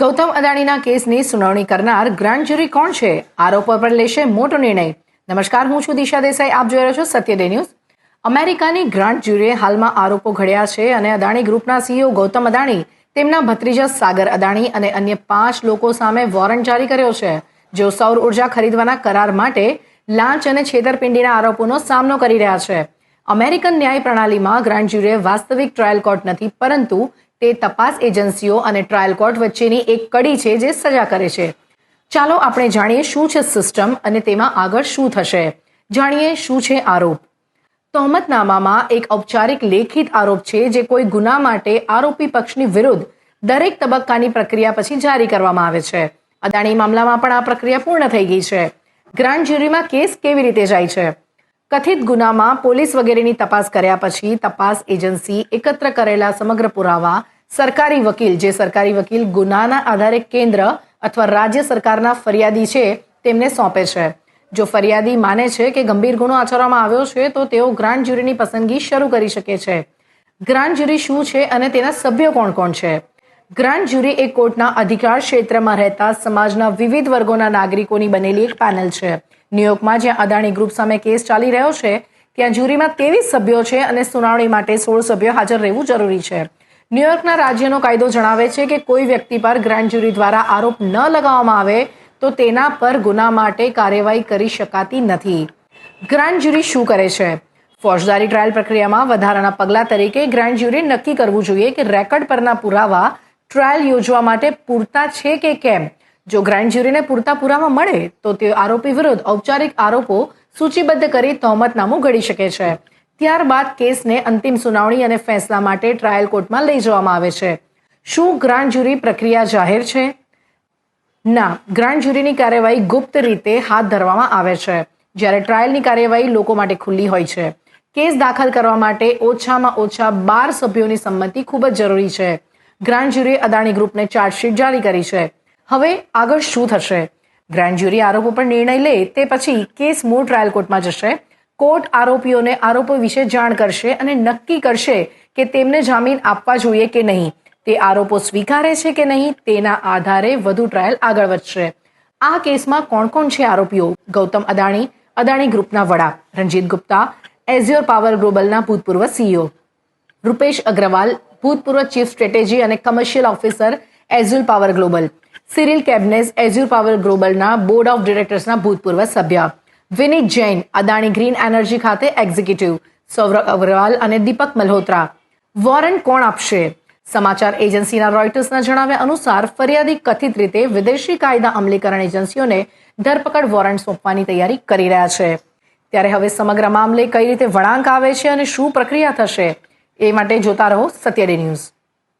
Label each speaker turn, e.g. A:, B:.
A: ગૌતમ અદાણીના કેસની સુનાવણી કરનાર ગ્રાન્ડ જ્યુરી કોણ છે? આરોપો પર લેશે મોટો નિર્ણય. નમસ્કાર, હું છું દિશા દેસાઈ. આપ જોઈ રહ્યા છો સત્ય ડે ન્યૂઝ. અમેરિકાની ગ્રાન્ડ જ્યુરીએ હાલમાં આરોપો ઘડ્યા છે અને અદાણી ગ્રુપના સીઈઓ ગૌતમ અદાણી, તેમના ભત્રીજા સાગર અદાણી અને અન્ય પાંચ લોકો સામે વોરંટ જારી કર્યો છે, જેઓ સૌર ઊર્જા ખરીદવાના કરાર માટે લાંચ અને છેતરપિંડીના આરોપોનો સામનો કરી રહ્યા છે. અમેરિકન ન્યાય પ્રણાલીમાં ગ્રાન્ડ જ્યુરીએ વાસ્તવિક ટ્રાયલ કોર્ટ નથી, પરંતુ તે તપાસ એજન્સીઓ અને ટ્રાયલ કોર્ટ વચ્ચેની એક કડી છે જે સજા કરે છે. ચાલો આપણે જાણીએ શું છે સિસ્ટમ અને તેમાં આગળ શું થશે. જાણીએ શું છે આરોપ. તહોમતનામામાં એક ઔપચારિક લેખિત આરોપ છે જે કોઈ ગુના માટે આરોપી પક્ષની વિરુદ્ધ દરેક તબક્કાની પ્રક્રિયા પછી જારી કરવામાં આવે છે. અદાણી મામલામાં પણ આ પ્રક્રિયા પૂર્ણ થઈ ગઈ છે. ગ્રાન્ડ જ્યુરીમાં કેસ કેવી રીતે જાય છે? કથિત ગુનામાં પોલીસ વગેરેની તપાસ કર્યા પછી તપાસ એજન્સી એકત્ર કરેલા સમગ્ર પુરાવા સરકારી વકીલ, જે સરકારી વકીલ ગુનાના આધારે કેન્દ્ર અથવા રાજ્ય સરકારના ફરિયાદી છે, તેમને સોંપે છે. જો ફરિયાદી માને છે કે ગંભીર ગુનો આચરવામાં આવ્યો છે, તો તેઓ ગ્રાન્ડ જ્યુરીની પસંદગી શરૂ કરી શકે છે. ગ્રાન્ડ જ્યુરી શું છે અને તેના સભ્યો કોણ કોણ છે? ગ્રાન્ડ જ્યુરી એ કોર્ટના અધિકાર ક્ષેત્રમાં રહેતા સમાજના વિવિધ વર્ગોના નાગરિકોની બનેલી એક પેનલ છે. ન્યુયોર્કમાં જ્યાં અદાણી ગ્રુપ સામે કેસ ચાલી રહ્યો છે, ત્યાં જ્યુરીમાં ત્રેવીસ સભ્યો છે અને સુનાવણી માટે સોળ સભ્યો હાજર રહેવું જરૂરી છે. ન્યુયોર્કના રાજ્યનો કાયદો જણાવે છે કે કોઈ વ્યક્તિ પર ગ્રાન્ડ જ્યુરી દ્વારા આરોપ ન લગાવવામાં આવે તો તેના પર ગુના માટે કાર્યવાહી કરી શકાતી નથી. ગ્રાન્ડ જ્યુરી શું કરે છે? ફોજદારી ટ્રાયલ પ્રક્રિયામાં વધારાના પગલાં તરીકે ગ્રાન્ડ જ્યુરી નક્કી કરવું જોઈએ કે રેકર્ડ પરના પુરાવા ટ્રાયલ યોજવા માટે પૂરતા છે કે કેમ? જો ગ્રાન્ડ જ્યુરીને પૂરતા પુરાવા મળે, તો તે આરોપી વિરુદ્ધ ઔપચારિક આરોપો સૂચિબદ્ધ કરી તહોમતનામું ઘડી શકે છે. ત્યારબાદ કેસને અંતિમ સુનાવણી અને ફેંસલા માટે ટ્રાયલ કોર્ટમાં લઈ જવામાં આવે છે. શું ગ્રાન્ડ જ્યુરી પ્રક્રિયા જાહેર છે? ના ગ્રાન્ડ જ્યુરીની કાર્યવાહી ગુપ્ત રીતે હાથ ધરવામાં આવે છે. જ્યારે ટ્રાયલની કાર્યવાહી લોકો માટે ખુલ્લી હોય છે. કેસ દાખલ કરવા માટે ઓછામાં ઓછા બાર સભ્યોની સંમતિ ખૂબ જ જરૂરી છે. ગ્રાન્ડ જ્યુરીએ અદાણી ગ્રુપને ચાર્જશીટ જારી કરી છે. હવે આગળ શું થશે? ગ્રાન્ડ જ્યુરી આરોપો પર નિર્ણય લે તે પછી કેસ મૂળ ટ્રાયલ કોર્ટમાં જશે. કોર્ટ આરોપીઓને આરોપો વિશે જાણ કરશે અને નક્કી કરશે કે તેમને જામીન આપવા જોઈએ કે નહીં. તે આરોપો સ્વીકારે છે કે નહીં તેના આધારે વધુ ટ્રાયલ આગળ વધશે. આ કેસમાં કોણ કોણ છે આરોપીઓ? ગૌતમ અદાણી અદાણી ગ્રુપના વડા રંજીત ગુપ્તા એઝ્યોર પાવર ગ્લોબલના ભૂતપૂર્વ સીઈઓ. રૂપેશ અગ્રવાલ ભૂતપૂર્વ ચીફ સ્ટ્રેટેજી અને commercial officer Azure power global Cyril Cabanes Azure power ગ્લોબલના board of ડિરેક્ટર્સના ભૂતપૂર્વ સભ્ય. વિનીત જૈન અદાણી ગ્રીન એનર્જી ખાતે એક્ઝિક્યુટિવ સૌરભ અગ્રવાલ અને દીપક મલ્હોત્રા વોરંટ કોણ આપશે? સમાચાર એજન્સીના રોયટર્સના જણાવ્યા અનુસાર, ફરિયાદી કથિત રીતે વિદેશી કાયદા અમલીકરણ એજન્સીઓને ધરપકડ વોરંટ સોંપવાની તૈયારી કરી રહ્યા છે. ત્યારે હવે સમગ્ર મામલે કઈ રીતે વળાંક આવે છે અને શું પ્રક્રિયા થશે? એ માટે જોતા રહો સત્યડે ન્યૂઝ.